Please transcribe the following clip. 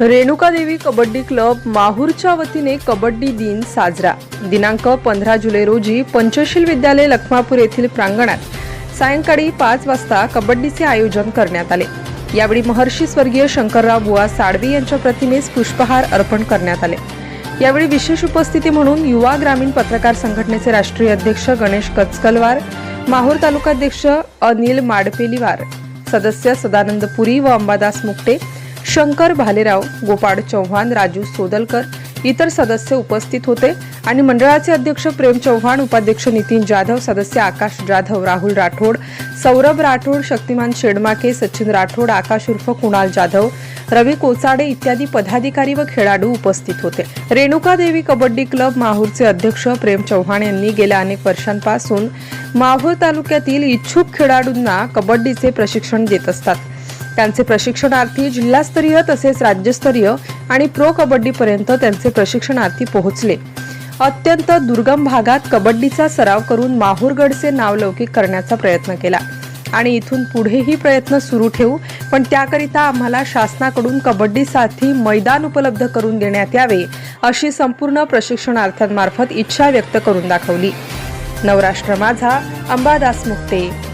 Renuka Devi kabaddi club माहूरच्या वतीने कबड्डी दिन साजरा. दिनांक पंधरा जुलै रोजी पंचशील विद्यालय लखमापूर येथील प्रांगणात सायंकाळी पाच वाजता कबड्डीचे आयोजन करण्यात आले. यावेळी महर्षी स्वर्गीय शंकरराव बुवा साडवी यांच्या प्रतिमेस पुष्पहार अर्पण करण्यात आले. यावेळी विशेष उपस्थिती म्हणून युवा ग्रामीण पत्रकार संघटनेचे राष्ट्रीय अध्यक्ष गणेश कचकलवार माहूर तालुकाध्यक्ष अनिल माडपेलीवार सदस्य सदानंद पुरी व अंबादास मुकटे शंकर भालेराव गोपाळ चव्हाण राजू सोदलकर इतर सदस्य उपस्थित होते आणि मंडळाचे अध्यक्ष प्रेम चव्हाण उपाध्यक्ष नितीन जाधव सदस्य आकाश जाधव राहुल राठोड सौरभ राठोड शक्तिमान शेडमाके सचिन राठोड आकाश उर्फ कुणाल जाधव रवी कोचाडे इत्यादी पदाधिकारी व खेळाडू उपस्थित होते. रेणुका देवी कबड्डी क्लब माहूरचे अध्यक्ष प्रेम चव्हाण यांनी गेल्या अनेक वर्षांपासून माहूर तालुक्यातील इच्छुक खेळाडूंना कबड्डीचे प्रशिक्षण देत असतात. त्यांचे प्रशिक्षणार्थी जिल्हास्तरीय तसेच राज्यस्तरीय आणि प्रो कबड्डीपर्यंत त्यांचे प्रशिक्षणार्थी पोहोचले. अत्यंत दुर्गम भागात कबड्डीचा सराव करून माहूरगडचे नाव लौकिक करण्याचा प्रयत्न केला. आणि इथून पुढेही प्रयत्न सुरू ठेवू पण त्याकरिता आम्हाला शासनाकडून कबड्डीसाठी मैदान उपलब्ध करून देण्यात यावे अशी संपूर्ण प्रशिक्षणार्थ्यांमार्फत इच्छा व्यक्त करून दाखवली. नवराष्ट्र माझा अंबादास मुक्ते.